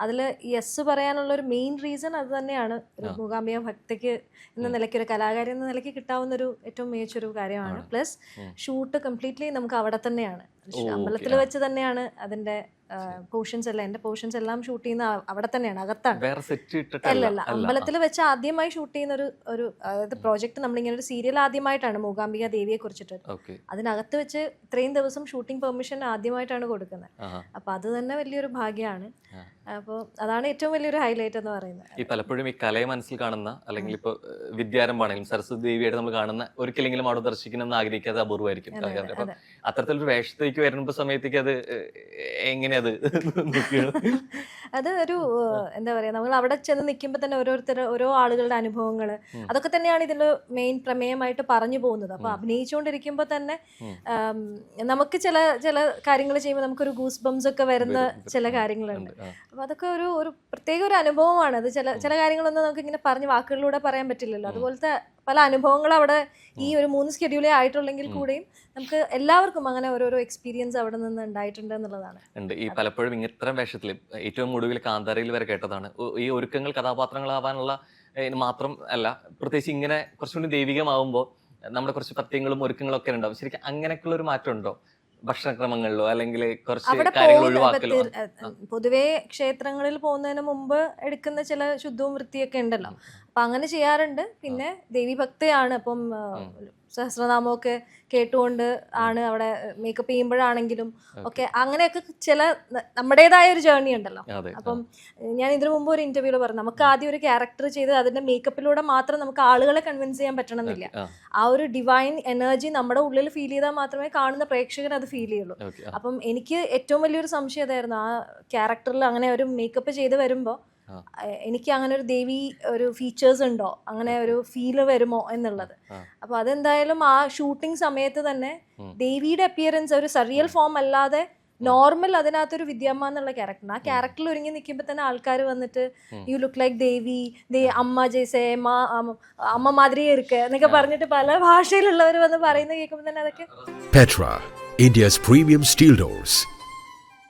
അതിൽ യെസ് പറയാനുള്ള ഒരു മെയിൻ റീസൺ അത് തന്നെയാണ്. ഒരു മൂകാംബിക ഭക്തിക്ക് എന്ന നിലയ്ക്ക് ഒരു കലാകാരി എന്ന നിലയ്ക്ക് കിട്ടാവുന്ന ഒരു ഏറ്റവും മികച്ചൊരു കാര്യമാണ്. പ്ലസ് ഷൂട്ട് കംപ്ലീറ്റ്ലി നമുക്ക് അവിടെ തന്നെയാണ്. അമ്പലത്തിൽ വെച്ച് തന്നെയാണ് അതിന്റെ പോർഷൻസ് എല്ലാം എന്റെ പോർഷൻസ് എല്ലാം ഷൂട്ട് ചെയ്യുന്ന അവിടെ തന്നെയാണ് അകത്താണ്. വേറെ സെറ്റ് അല്ല ഇട്ടിട്ടല്ല അല്ല അമ്പലത്തിൽ വെച്ച് ആദ്യമായി ഷൂട്ട് ചെയ്യുന്ന ഒരു ഒരു അതായത് പ്രോജക്റ്റ് നമ്മളിങ്ങനെ ഒരു സീരിയൽ ആദ്യമായിട്ടാണ് മൂകാംബിക ദേവിയെ കുറിച്ചിട്ട് അതിനകത്ത് വെച്ച് ഇത്രയും ദിവസം ഷൂട്ടിംഗ് പെർമിഷൻ ആദ്യമായിട്ടാണ് കൊടുക്കുന്നത്. അപ്പൊ അത് തന്നെ വലിയൊരു ഭാഗ്യമാണ്. അപ്പോൾ അതാണ് ഏറ്റവും വലിയൊരു ഹൈലൈറ്റ് എന്ന് പറയുന്നത്. ഈ പലപ്പോഴും ഈ കലയെ മനസ്സിൽ കാണുന്ന അല്ലെങ്കിൽ ഇപ്പൊ വിദ്യാരംഭമാണെങ്കിലും സരസ്വതി ദേവിയായിട്ട് നമ്മൾ കാണുന്ന ഒരിക്കലെങ്കിലും അവിടെ ദർശിക്കണമെന്ന് ആഗ്രഹിക്കാതെ അപൂർവമായിരിക്കും. അത്തരത്തിലൊരു വേഷത്തേക്ക് വരുമ്പോ സമയത്തേക്ക് അത് എങ്ങനെയത് അത് ഒരു എന്താ പറയാ നമ്മൾ അവിടെ ചെന്ന് നിൽക്കുമ്പോൾ തന്നെ ഓരോരുത്തർ ഓരോ ആളുകളുടെ അനുഭവങ്ങൾ അതൊക്കെ തന്നെയാണ് ഇതിന്റെ മെയിൻ പ്രമേയമായിട്ട് പറഞ്ഞു പോകുന്നത്. അപ്പൊ അഭിനയിച്ചുകൊണ്ടിരിക്കുമ്പോൾ തന്നെ നമുക്ക് ചില ചില കാര്യങ്ങൾ ചെയ്യുമ്പോൾ നമുക്കൊരു ഗൂസ് ബംസ് ഒക്കെ വരുന്ന ചില കാര്യങ്ങളുണ്ട്. അപ്പൊ അതൊക്കെ ഒരു ഒരു പ്രത്യേക ഒരു അനുഭവമാണ്. അത് ചില ചില കാര്യങ്ങളൊന്നും നമുക്ക് ഇങ്ങനെ പറഞ്ഞ് വാക്കുകളിലൂടെ പറയാൻ പറ്റില്ലല്ലോ. അതുപോലത്തെ പല അനുഭവങ്ങൾ അവിടെ ഈ ഒരു മൂന്ന് സ്കെഡ്യൂളേ ആയിട്ടുള്ളെങ്കിൽ കൂടെയും നമുക്ക് എല്ലാവർക്കും അങ്ങനെ ഓരോരോ എക്സ്പീരിയൻസ് അവിടെ നിന്ന് ഉണ്ടായിട്ടുണ്ട് എന്നുള്ളതാണ്. ഉണ്ട്. ഈ പലപ്പോഴും ഇത്തരം വേഷത്തിൽ ഏറ്റവും ഒടുവിൽ കാന്താരയിൽ വരെ കേട്ടതാണ്. ഈ ഒരുക്കങ്ങൾ കഥാപാത്രങ്ങളാവാനുള്ള മാത്രം അല്ല പ്രത്യേകിച്ച് ഇങ്ങനെ കുറച്ചുകൂടി ദൈവികമാവുമ്പോൾ നമ്മുടെ കുറച്ച് പത്യങ്ങളും ഒരുക്കങ്ങളും ഒക്കെ ഉണ്ടാവും. ശരിക്കും അങ്ങനെയൊക്കെയുള്ള ഒരു മാറ്റം ഉണ്ടോ ഭക്ഷണക്രമങ്ങളിലോ അല്ലെങ്കിൽ കുറച്ച് അവിടെ കാര്യങ്ങൾ ഒഴിവാക്കലോ? പൊതുവേ ക്ഷേത്രങ്ങളിൽ പോകുന്നതിന് മുമ്പ് എടുക്കുന്ന ചില ശുദ്ധവും വൃത്തിയൊക്കെ ഉണ്ടല്ലോ. അപ്പൊ അങ്ങനെ ചെയ്യാറുണ്ട്. പിന്നെ ദേവി ഭക്തയാണ് അപ്പം ആ, സഹസ്രനാമമൊക്കെ കേട്ടുകൊണ്ട് ആണ് അവിടെ മേക്കപ്പ് ചെയ്യുമ്പോഴാണെങ്കിലും ഒക്കെ അങ്ങനെയൊക്കെ ചില നമ്മുടേതായ ഒരു ജേർണി ഉണ്ടല്ലോ. അപ്പം ഞാൻ ഇതിനു മുമ്പ് ഒരു ഇന്റർവ്യൂൽ പറഞ്ഞു നമുക്ക് ആദ്യം ഒരു ക്യാരക്ടർ ചെയ്ത് അതിന്റെ മേക്കപ്പിലൂടെ മാത്രം നമുക്ക് ആളുകളെ കൺവിൻസ് ചെയ്യാൻ പറ്റണമെന്നില്ല. ആ. ഒരു ഡിവൈൻ എനർജി നമ്മുടെ ഉള്ളിൽ ഫീൽ ചെയ്താൽ മാത്രമേ കാണുന്ന പ്രേക്ഷകർ അത് ഫീൽ ചെയ്യുള്ളൂ. അപ്പം എനിക്ക് ഏറ്റവും വലിയൊരു സംശയം അതായിരുന്നു ആ ക്യാരക്ടറിൽ അങ്ങനെ ഒരു മേക്കപ്പ് ചെയ്ത് വരുമ്പോൾ. എനിക്ക് അങ്ങനെ ഒരു ദേവി ഒരു ഫീച്ചേഴ്സ് ഉണ്ടോ? അങ്ങനെ ഒരു ഫീൽ വരുമോ എന്നുള്ളത്. അപ്പോൾ അപ്പൊ അതെന്തായാലും ആ ഷൂട്ടിംഗ് സമയത്ത് തന്നെ ദേവിയുടെ അപ്പിയറൻസ് ഒരു സറിയൽ ഫോം അല്ലാതെ നോർമൽ അതിനകത്തൊരു വിദ്യാമ്മ എന്നുള്ള ക്യാരക്ടർ ആ ക്യാരക്ടറിൽ ഒരുങ്ങി നിൽക്കുമ്പോൾ തന്നെ ആൾക്കാർ വന്നിട്ട് യു ലുക്ക് ലൈക്ക് ദേവി ദേ അമ്മ ജയ്സേ മാ അമ്മ- അമ്മ മാതിരി ഇരിക്ക എന്നൊക്കെ പറഞ്ഞിട്ട് പല ഭാഷയിലുള്ളവർ വന്ന് പറയുന്നത് കേൾക്കുമ്പോൾ തന്നെ അതൊക്കെ Petra, India's premium steel doors.